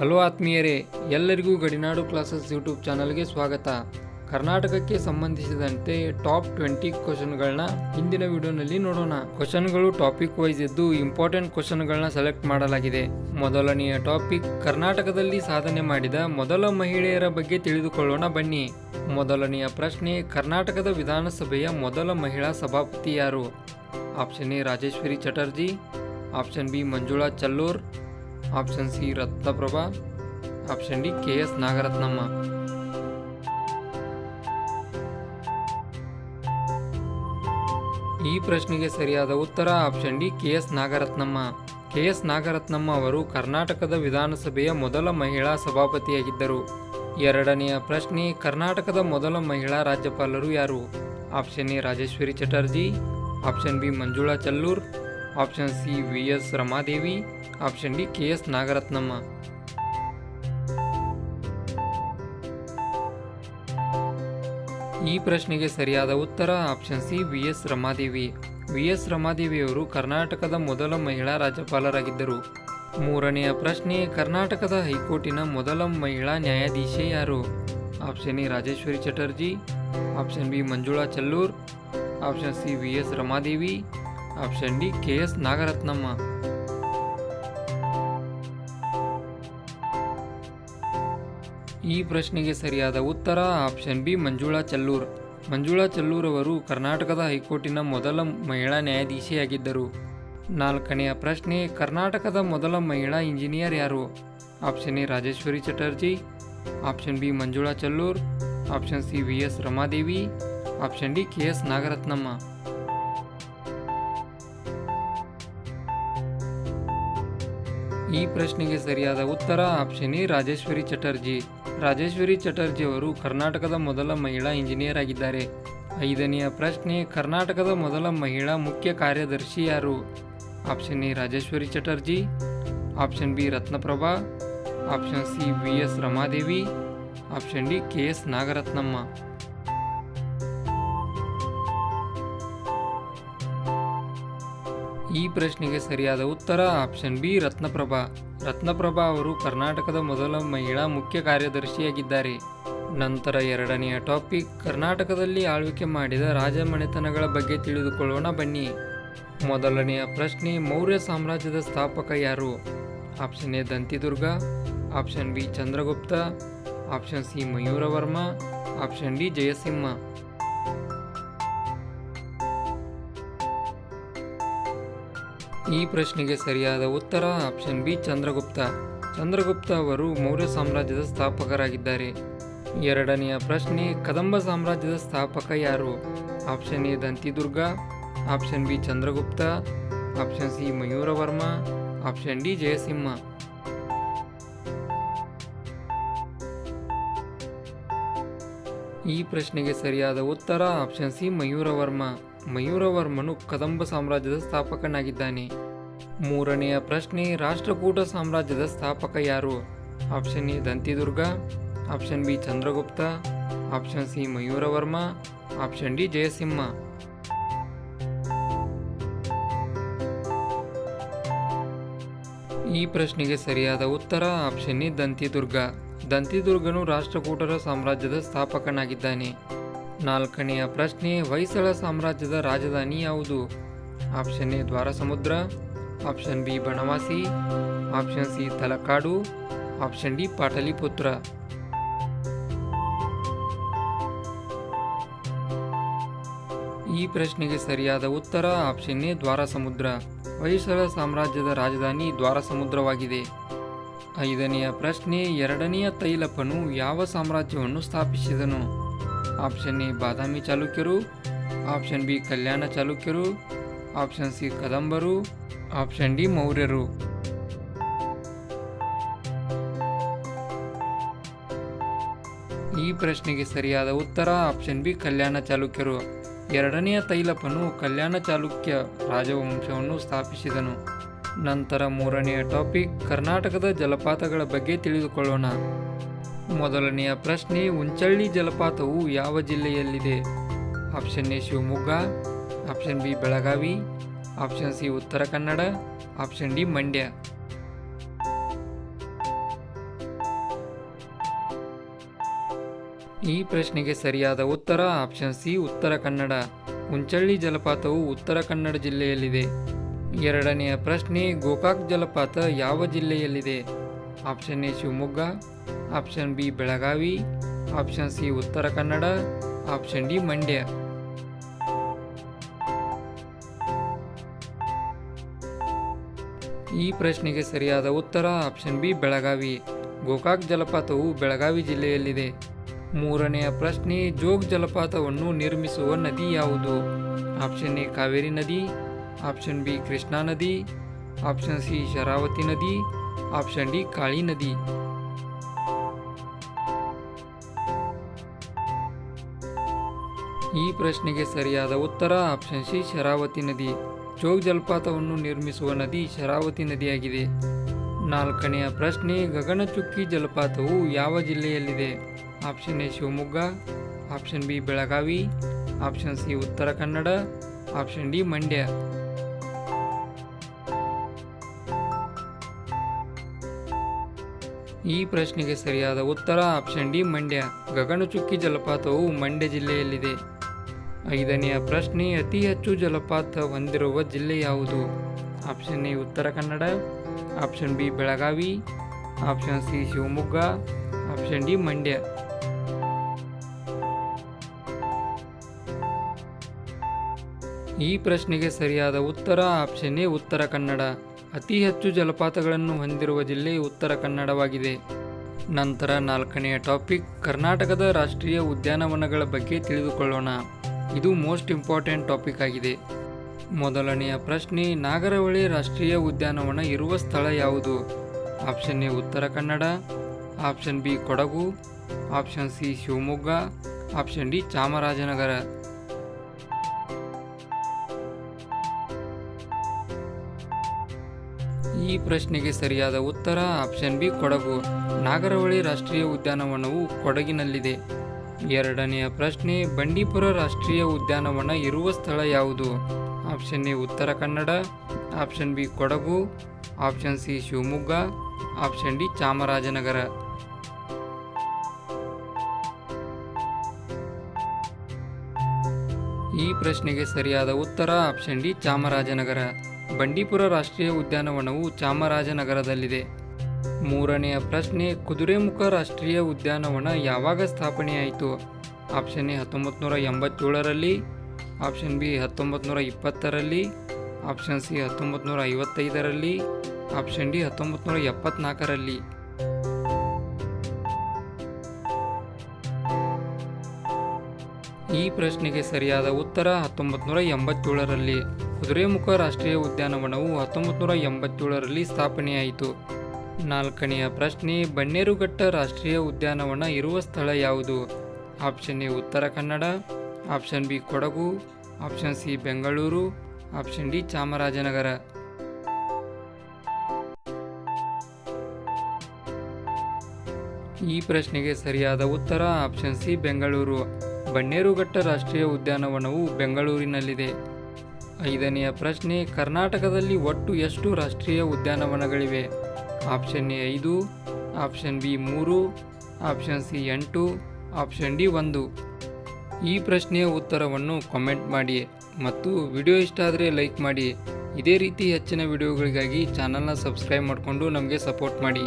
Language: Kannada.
ಹಲೋ ಆತ್ಮೀಯರೇ, ಎಲ್ಲರಿಗೂ ಗಡಿನಾಡು ಕ್ಲಾಸಸ್ ಯೂಟ್ಯೂಬ್ ಚಾನಲ್ಗೆ ಸ್ವಾಗತ. ಕರ್ನಾಟಕಕ್ಕೆ ಸಂಬಂಧಿಸಿದಂತೆ ಟಾಪ್ ಟ್ವೆಂಟಿ ಕ್ವಶನ್ಗಳನ್ನ ಹಿಂದಿನ ವಿಡಿಯೋನಲ್ಲಿ ನೋಡೋಣ. ಕ್ವಶನ್ಗಳು ಟಾಪಿಕ್ ವೈಸ್ ಇದ್ದು ಇಂಪಾರ್ಟೆಂಟ್ ಕ್ವಶನ್ಗಳನ್ನ ಸೆಲೆಕ್ಟ್ ಮಾಡಲಾಗಿದೆ. ಮೊದಲನೆಯ ಟಾಪಿಕ್, ಕರ್ನಾಟಕದಲ್ಲಿ ಸಾಧನೆ ಮಾಡಿದ ಮೊದಲ ಮಹಿಳೆಯರ ಬಗ್ಗೆ ತಿಳಿದುಕೊಳ್ಳೋಣ ಬನ್ನಿ. ಮೊದಲನೆಯ ಪ್ರಶ್ನೆ, ಕರ್ನಾಟಕದ ವಿಧಾನಸಭೆಯ ಮೊದಲ ಮಹಿಳಾ ಸಭಾಪತಿ ಯಾರು? Option A, Rajeshwari Chatterjee. Option B, Manjula Challur. Option C Ratnaprabha option D K S Nagarathnamma ಈ ಪ್ರಶ್ನೆಗೆ ಸರಿಯಾದ ಉತ್ತರ option D K S Nagarathnamma K S Nagarathnamma ಅವರು ಕರ್ನಾಟಕದ ವಿಧಾನಸಭೆಯ ಮೊದಲ ಮಹಿಳಾ ಸಭಾಪತಿಯಾಗಿದ್ದರು. ಎರಡನೆಯ ಪ್ರಶ್ನೆ, ಕರ್ನಾಟಕದ ಮೊದಲ ಮಹಿಳಾ ರಾಜ್ಯಪಾಲರು ಯಾರು? Option A Rajeshwari Chatterjee. Option B Manjula Challur. Option C V S Ramadevi option D K S Nagarathnamma ಈ ಪ್ರಶ್ನೆಗೆ ಸರಿಯಾದ ಉತ್ತರ option C V S Ramadevi V S ರಮಾದೇವಿಯವರು ಕರ್ನಾಟಕದ ಮೊದಲ ಮಹಿಳಾ ರಾಜ್ಯಪಾಲರಾಗಿದ್ದರು. ಮೂರನೆಯ ಪ್ರಶ್ನೆ, ಕರ್ನಾಟಕದ ಹೈಕೋರ್ಟಿನ ಮೊದಲ ಮಹಿಳಾ ನ್ಯಾಯಾಧೀಶೆ ಯಾರು? Option A Rajeshwari Chatterjee. Option B Manjula Challur. Option C V S Ramadevi option D K S Nagarathnamma ಈ ಪ್ರಶ್ನೆಗೆ ಸರಿಯಾದ ಉತ್ತರ ಆಪ್ಷನ್ ಬಿ, ಮಂಜುಳಾ ಚಲ್ಲೂರ್. ಮಂಜುಳಾ ಚಲ್ಲೂರ್ ಅವರು ಕರ್ನಾಟಕದ ಹೈಕೋರ್ಟಿನ ಮೊದಲ ಮಹಿಳಾ ನ್ಯಾಯಾಧೀಶಿಯಾಗಿದ್ದರು. ನಾಲ್ಕನೆಯ ಪ್ರಶ್ನೆ, ಕರ್ನಾಟಕದ ಮೊದಲ ಮಹಿಳಾ ಇಂಜಿನಿಯರ್ ಯಾರು? Option A, Rajeshwari Chatterjee. Option B, Manjula Challur. Option C, V S Ramadevi. Option D, K S Nagarathnamma. ಈ ಪ್ರಶ್ನೆಗೆ ಸರಿಯಾದ ಉತ್ತರ ಆಪ್ಷನ್ ಎ, ರಾಜೇಶ್ವರಿ ಚಟರ್ಜಿ. ರಾಜೇಶ್ವರಿ ಚಟರ್ಜಿ ಅವರು ಕರ್ನಾಟಕದ ಮೊದಲ ಮಹಿಳಾ ಇಂಜಿನಿಯರ್ ಆಗಿದ್ದಾರೆ. ಐದನೆಯ ಪ್ರಶ್ನೆ, ಕರ್ನಾಟಕದ ಮೊದಲ ಮಹಿಳಾ ಮುಖ್ಯ ಕಾರ್ಯದರ್ಶಿ ಯಾರು? Option A, Rajeshwari Chatterjee. Option B, Ratnaprabha. Option C, V S Ramadevi. Option D, K S Nagarathnamma. ಈ ಪ್ರಶ್ನೆಗೆ ಸರಿಯಾದ ಉತ್ತರ ಆಪ್ಷನ್ ಬಿ, ರತ್ನಪ್ರಭಾ. ರತ್ನಪ್ರಭಾ ಅವರು ಕರ್ನಾಟಕದ ಮೊದಲ ಮಹಿಳಾ ಮುಖ್ಯ ಕಾರ್ಯದರ್ಶಿಯಾಗಿದ್ದಾರೆ. ನಂತರ ಎರಡನೆಯ ಟಾಪಿಕ್, ಕರ್ನಾಟಕದಲ್ಲಿ ಆಳ್ವಿಕೆ ಮಾಡಿದ ರಾಜಮನೆತನಗಳ ಬಗ್ಗೆ ತಿಳಿದುಕೊಳ್ಳೋಣ ಬನ್ನಿ. ಮೊದಲನೆಯ ಪ್ರಶ್ನೆ, ಮೌರ್ಯ ಸಾಮ್ರಾಜ್ಯದ ಸ್ಥಾಪಕ ಯಾರು? Option A, Dantidurga. Option B, Chandragupta. Option C, Mayuravarma. Option D, Jayasimha. ಈ ಪ್ರಶ್ನೆಗೆ ಸರಿಯಾದ ಉತ್ತರ ಆಪ್ಷನ್ ಬಿ ಚಂದ್ರಗುಪ್ತ. ಚಂದ್ರಗುಪ್ತ ಅವರು ಮೌರ್ಯ ಸಾಮ್ರಾಜ್ಯದ ಸ್ಥಾಪಕರಾಗಿದ್ದಾರೆ. ಎರಡನೆಯ ಪ್ರಶ್ನೆ, ಕದಂಬ ಸಾಮ್ರಾಜ್ಯದ ಸ್ಥಾಪಕ ಯಾರು? Option A Dantidurga, option B Chandragupta, option C Mayuravarma, option D Jayasimha. ಈ ಪ್ರಶ್ನೆಗೆ ಸರಿಯಾದ ಉತ್ತರ ಆಪ್ಷನ್ ಸಿ ಮಯೂರವರ್ಮ. ಮಯೂರವರ್ಮನು ಕದಂಬ ಸಾಮ್ರಾಜ್ಯದ ಸ್ಥಾಪಕನಾಗಿದ್ದಾನೆ. ಮೂರನೆಯ ಪ್ರಶ್ನೆ, ರಾಷ್ಟ್ರಕೂಟ ಸಾಮ್ರಾಜ್ಯದ ಸ್ಥಾಪಕ ಯಾರು? Option A, Dantidurga. Option B, Chandragupta. Option C, Mayuravarma. Option D, Jayasimha. ಈ ಪ್ರಶ್ನೆಗೆ ಸರಿಯಾದ ಉತ್ತರ, ಆಪ್ಷನ್ ಎ, ದಂತಿದುರ್ಗ. ದಂತಿದುರ್ಗನು ರಾಷ್ಟ್ರಕೂಟರ ಸಾಮ್ರಾಜ್ಯದ ಸ್ಥಾಪಕನಾಗಿದ್ದಾನೆ. ನಾಲ್ಕನೆಯ ಪ್ರಶ್ನೆ, ಹೊಯ್ಸಳ ಸಾಮ್ರಾಜ್ಯದ ರಾಜಧಾನಿ ಯಾವುದು? Option A, Dwarasamudra. Option B, Banavasi. Option C, Talakadu. Option D, Pataliputra. ಈ ಪ್ರಶ್ನೆಗೆ ಸರಿಯಾದ ಉತ್ತರ ಆಪ್ಷನ್ ಎ, ದ್ವಾರಸಮುದ್ರ. ಹೊಯ್ಸಳ ಸಾಮ್ರಾಜ್ಯದ ರಾಜಧಾನಿ ದ್ವಾರಸಮುದ್ರವಾಗಿದೆ. ಐದನೆಯ ಪ್ರಶ್ನೆ, ಎರಡನೆಯ ತೈಲಪನು ಯಾವ ಸಾಮ್ರಾಜ್ಯವನ್ನು ಸ್ಥಾಪಿಸಿದನು? ಆಪ್ಷನ್ ಎ ಬಾದಾಮಿ ಚಾಲುಕ್ಯರು ಆಪ್ಷನ್ ಬಿ ಕಲ್ಯಾಣ ಚಾಲುಕ್ಯರು ಆಪ್ಷನ್ ಸಿ ಕದಂಬರು ಆಪ್ಷನ್ ಡಿ ಮೌರ್ಯರು ಈ ಪ್ರಶ್ನೆಗೆ ಸರಿಯಾದ ಉತ್ತರ ಆಪ್ಷನ್ ಬಿ ಕಲ್ಯಾಣ ಚಾಲುಕ್ಯರು ಎರಡನೆಯ ತೈಲಪನು ಕಲ್ಯಾಣ ಚಾಲುಕ್ಯ ರಾಜವಂಶವನ್ನು ಸ್ಥಾಪಿಸಿದನು. ನಂತರ ಮೂರನೆಯ ಟಾಪಿಕ್ ಕರ್ನಾಟಕದ ಜಲಪಾತಗಳ ಬಗ್ಗೆ ತಿಳಿದುಕೊಳ್ಳೋಣ. ಮೊದಲನೆಯ ಪ್ರಶ್ನೆ ಉಂಚಳ್ಳಿ ಜಲಪಾತವು ಯಾವ ಜಿಲ್ಲೆಯಲ್ಲಿದೆ? Option A, Shivamogga, option B, Belagavi, option C, Uttara Kannada, option D, Mandya. ಈ ಪ್ರಶ್ನೆಗೆ ಸರಿಯಾದ ಉತ್ತರ ಆಪ್ಷನ್ ಸಿ, ಉತ್ತರ ಕನ್ನಡ. ಉಂಚಳ್ಳಿ ಜಲಪಾತವು ಉತ್ತರ ಕನ್ನಡ ಜಿಲ್ಲೆಯಲ್ಲಿದೆ. ಎರಡನೆಯ ಪ್ರಶ್ನೆ, ಗೋಕಾಕ್ ಜಲಪಾತ ಯಾವ ಜಿಲ್ಲೆಯಲ್ಲಿದೆ? Option A Shivamogga, option B Belagavi, option C Uttara Kannada, option D Mandya. ಈ ಪ್ರಶ್ನೆಗೆ ಸರಿಯಾದ ಉತ್ತರ ಆಪ್ಷನ್ ಬಿ ಬೆಳಗಾವಿ. ಗೋಕಾಕ್ ಜಲಪಾತವು ಬೆಳಗಾವಿ ಜಿಲ್ಲೆಯಲ್ಲಿದೆ. ಮೂರನೆಯ ಪ್ರಶ್ನೆ, ಜೋಗ್ ಜಲಪಾತವನ್ನು ನಿರ್ಮಿಸುವ ನದಿ ಯಾವುದು? ಆಪ್ಷನ್ ಎ ಕಾವೇರಿ ನದಿ, ಆಪ್ಷನ್ ಬಿ ಕೃಷ್ಣಾ ನದಿ, ಆಪ್ಷನ್ ಸಿ ಶರಾವತಿ ನದಿ ಆಪ್ಷನ್ ಡಿ ಕಾಳಿ ನದಿ ಈ ಪ್ರಶ್ನೆಗೆ ಸರಿಯಾದ ಉತ್ತರ ಆಪ್ಷನ್ ಸಿ ಶರಾವತಿ ನದಿ. ಜೋಗ್ ಜಲಪಾತವನ್ನು ನಿರ್ಮಿಸುವ ನದಿ ಶರಾವತಿ ನದಿಯಾಗಿದೆ. ನಾಲ್ಕನೆಯ ಪ್ರಶ್ನೆ, ಗಗನಚುಕ್ಕಿ ಜಲಪಾತವು ಯಾವ ಜಿಲ್ಲೆಯಲ್ಲಿದೆ? Option A Shivamogga. Option B Belagavi. Option C Uttara Kannada. Option D Mandya. ಈ ಪ್ರಶ್ನೆಗೆ ಸರಿಯಾದ ಉತ್ತರ ಆಪ್ಷನ್ ಡಿ, ಮಂಡ್ಯ. ಗಗನಚುಕ್ಕಿ ಜಲಪಾತವು ಮಂಡ್ಯ ಜಿಲ್ಲೆಯಲ್ಲಿದೆ. ಐದನೆಯ ಪ್ರಶ್ನೆ, ಅತಿ ಹೆಚ್ಚು ಜಲಪಾತ ಹೊಂದಿರುವ ಜಿಲ್ಲೆ ಯಾವುದು? Option A, Uttara Kannada. Option B, Belagavi. Option C, Shivamogga. Option D, Mandya. ಈ ಪ್ರಶ್ನೆಗೆ ಸರಿಯಾದ ಉತ್ತರ ಆಪ್ಷನ್ ಎ, ಉತ್ತರ ಕನ್ನಡ. ಅತಿ ಹೆಚ್ಚು ಜಲಪಾತಗಳನ್ನು ಹೊಂದಿರುವ ಜಿಲ್ಲೆ ಉತ್ತರ ಕನ್ನಡವಾಗಿದೆ. ನಂತರ ನಾಲ್ಕನೆಯ ಟಾಪಿಕ್, ಕರ್ನಾಟಕದ ರಾಷ್ಟ್ರೀಯ ಉದ್ಯಾನವನಗಳ ಬಗ್ಗೆ ತಿಳಿದುಕೊಳ್ಳೋಣ. ಇದು ಮೋಸ್ಟ್ ಇಂಪಾರ್ಟೆಂಟ್ ಟಾಪಿಕ್ ಆಗಿದೆ. ಮೊದಲನೆಯ ಪ್ರಶ್ನೆ, ನಾಗರಹೊಳೆ ರಾಷ್ಟ್ರೀಯ ಉದ್ಯಾನವನ ಇರುವ ಸ್ಥಳ ಯಾವುದು? Option A, Uttara Kannada. Option B, Kodagu. Option C, Shivamogga. Option D, Chamarajanagar. ಈ ಪ್ರಶ್ನೆಗೆ ಸರಿಯಾದ ಉತ್ತರ ಆಪ್ಷನ್ ಬಿ ಕೊಡಗು. ನಾಗರಹೊಳೆ ರಾಷ್ಟ್ರೀಯ ಉದ್ಯಾನವನವು ಕೊಡಗಿನಲ್ಲಿದೆ. ಎರಡನೆಯ ಪ್ರಶ್ನೆ, ಬಂಡೀಪುರ ರಾಷ್ಟ್ರೀಯ ಉದ್ಯಾನವನ ಇರುವ ಸ್ಥಳ ಯಾವುದು? Option A Uttara Kannada, option B Kodagu, option C Shivamogga, option D Chamarajanagar. ಈ ಪ್ರಶ್ನೆಗೆ ಸರಿಯಾದ ಉತ್ತರ ಆಪ್ಷನ್ ಡಿ ಚಾಮರಾಜನಗರ. ಬಂಡೀಪುರ ರಾಷ್ಟ್ರೀಯ ಉದ್ಯಾನವನವು ಚಾಮರಾಜನಗರದಲ್ಲಿದೆ. ಮೂರನೆಯ ಪ್ರಶ್ನೆ, ಕುದುರೆಮುಖ ರಾಷ್ಟ್ರೀಯ ಉದ್ಯಾನವನ ಯಾವಾಗ ಸ್ಥಾಪನೆಯಾಯಿತು? ಆಪ್ಷನ್ ಎ ಹತ್ತೊಂಬತ್ತು ನೂರ ಎಂಬತ್ತೇಳರಲ್ಲಿ, ಆಪ್ಷನ್ ಬಿ ಹತ್ತೊಂಬತ್ತು ನೂರ ಇಪ್ಪತ್ತರಲ್ಲಿ, ಆಪ್ಷನ್ ಸಿ ಹತ್ತೊಂಬತ್ತು ನೂರ ಐವತ್ತೈದರಲ್ಲಿ, ಆಪ್ಷನ್ ಡಿ ಹತ್ತೊಂಬತ್ತು ನೂರ ಎಪ್ಪತ್ನಾಲ್ಕರಲ್ಲಿ. ಈ ಪ್ರಶ್ನೆಗೆ ಸರಿಯಾದ ಉತ್ತರ ಹತ್ತೊಂಬತ್ತು ನೂರ ಎಂಬತ್ತೇಳರಲ್ಲಿ. ಕುದುರೆಮುಖ ರಾಷ್ಟ್ರೀಯ ಉದ್ಯಾನವನವು ಹತ್ತೊಂಬತ್ತು ನೂರ ಎಂಬತ್ತೇಳರಲ್ಲಿ ಸ್ಥಾಪನೆಯಾಯಿತು. ನಾಲ್ಕನೆಯ ಪ್ರಶ್ನೆ, ಬನ್ನೇರುಘಟ್ಟ ರಾಷ್ಟ್ರೀಯ ಉದ್ಯಾನವನ ಇರುವ ಸ್ಥಳ ಯಾವುದು? Option A, Uttara Kannada, option B, Kodagu, option C, Bengaluru, option D, Chamarajanagar. ಈ ಪ್ರಶ್ನೆಗೆ ಸರಿಯಾದ ಉತ್ತರ ಆಪ್ಷನ್ ಸಿ, ಬೆಂಗಳೂರು. ಬನ್ನೇರುಘಟ್ಟ ರಾಷ್ಟ್ರೀಯ ಉದ್ಯಾನವನವು ಬೆಂಗಳೂರಿನಲ್ಲಿದೆ. ಐದನೆಯ ಪ್ರಶ್ನೆ, ಕರ್ನಾಟಕದಲ್ಲಿ ಒಟ್ಟು ಎಷ್ಟು ರಾಷ್ಟ್ರೀಯ ಉದ್ಯಾನವನಗಳಿವೆ? ಆಪ್ಷನ್ ಎ ಐದು, ಆಪ್ಷನ್ ಬಿ ಮೂರು, ಆಪ್ಷನ್ ಸಿ ಎಂಟು, ಆಪ್ಷನ್ ಡಿ ಒಂದು. ಈ ಪ್ರಶ್ನೆಯ ಉತ್ತರವನ್ನು ಕಾಮೆಂಟ್ ಮಾಡಿ ಮತ್ತು ವಿಡಿಯೋ ಇಷ್ಟ ಆದರೆ ಲೈಕ್ ಮಾಡಿ. ಇದೇ ರೀತಿ ಹೆಚ್ಚಿನ ವಿಡಿಯೋಗಳಿಗಾಗಿ ಚಾನಲ್ನ ಸಬ್ಸ್ಕ್ರೈಬ್ ಮಾಡಿಕೊಂಡು ನಮಗೆ ಸಪೋರ್ಟ್ ಮಾಡಿ.